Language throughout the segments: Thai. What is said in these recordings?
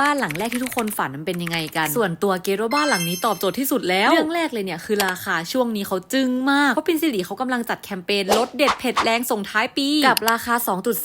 บ้านหลังแรกที่ทุกคนฝันมันเป็นยังไงกัน ส่วนตัวเกรว่าบ้านหลังนี้ตอบโจทย์ที่สุดแล้ว เรื่องแรกเลยเนี่ยคือราคาช่วงนี้เขาจึ้งมาก เพราะปินสิริเขากำลังจัดแคมเปญลดเด็ดเผ็ดแรงส่งท้ายปี กับราคา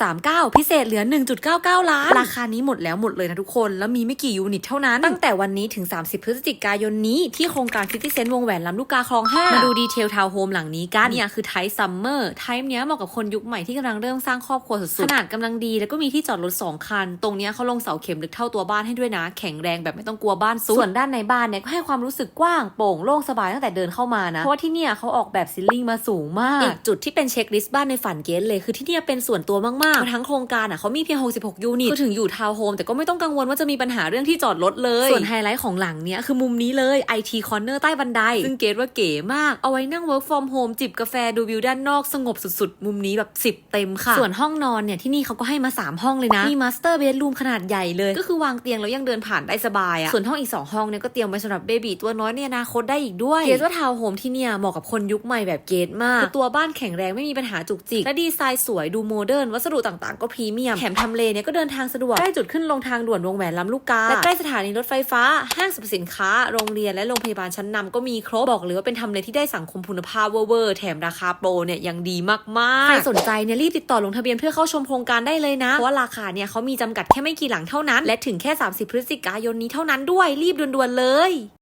2.39 พิเศษเหลือ 1.99 ล้าน ราคานี้หมดแล้วหมดเลยนะทุกคน แล้วมีไม่กี่ยูนิตเท่านั้น ตั้งแต่วันนี้ถึง 30 พฤศจิกายนนี้ที่โครงการซิตี้เซนต์วงแหวนลำลูกกาคลอง5มาดูดีเทลทาวน์โฮมหลังนี้กันเนี่ยคือไทป์ซัมเมอร์ไทป์เนี้ยเหมาะกับคนยุคใหม่ที่กำลังเริ่มสร้างครอบครัวสุดๆขนาดกำลังดีแล้วก็มีที่จอดรถสองคัน ตรงเนี้ยเขาลงเสาเข็มลึกเท่าตัวบ้านให้ด้วยนะ แข็งแรงแบบไม่ต้องกลัวบ้านซุดส่วนด้านในบ้านเนี่ยก็ให้ความรู้สึกกว้างโปร่งโล่งสบายตั้งแต่เดินเข้ามานะ เพราะว่าที่เนี่ยเขาออกแบบซิลลิ่งมาสูงมาก อีกจุดที่เป็นเช็คลิสต์บ้านในฝันเกสเลยคือที่เนี่ยเป็นส่วนตัวมากๆเพราะทั้งโครงการอะเขามีเพียง 66 ยูนิตคือถึงอยู่ทาวน์โฮมแต่ก็ไม่ต้องกังวลว่าจะมีปัญหาเรื่องที่จอดรถเลย ส่วนไฮไลท์ของหลังเนี้ยคือมุมนี้เลย IT Corner ใต้บันได ซึ่งเกสว่าเก๋มาก เอาไว้นั่ง work from home จิบกาแฟดูวิวด้านนอกสงบสุดๆ มุมนี้แบบ 10 เต็มค่ะ ส่วนห้องนอนเนี่ยที่นี่เขาก็ให้มา 3 ห้องเลยนะ มี master bedroom ขนาดใหญ่เลย ก็คือวางเตียงแล้วยังเดินผ่านได้สบายอะส่วนห้องอีก 2 ห้องเนี่ยก็เตรียมไว้สำหรับเบบีตัวน้อยในอนาคตได้อีกด้วยเกสว่าทาวน์โฮมที่เนี่ยเหมาะกับคนยุคใหม่แบบเกสมากคือตัวบ้านแข็งแรงไม่มีปัญหาจุกจิกและดีไซน์สวยดูโมเดิร์นวัสดุต่างๆ ก็พรีเมียมแถมทำเลเนี่ยก็เดินทางสะดวกใกล้จุดขึ้นลงทางด่วนวงแหวนลำลูกกาและใกล้สถานีรถไฟฟ้า ห้างสรรพสินค้า โรงเรียนและโรงพยาบาลชั้นนำก็มีครบบอกเลยว่าเป็นทำเลที่ได้สังคมคุณภาพเวอร์ๆแถมราคาโปรเนี่ยยังดีมากๆใครสนใจเนี่ยรีบติดต่อลงทะเบียนเพื่อเข้าชมโครงการได้เลยนะเพราะว่าราคาเนี่ยเขามีจำกัดแค่ไม่กี่หลังเท่านั้น และถึงแค่30 พฤศจิกายนนี้เท่านั้นด้วยรีบด่วนๆเลย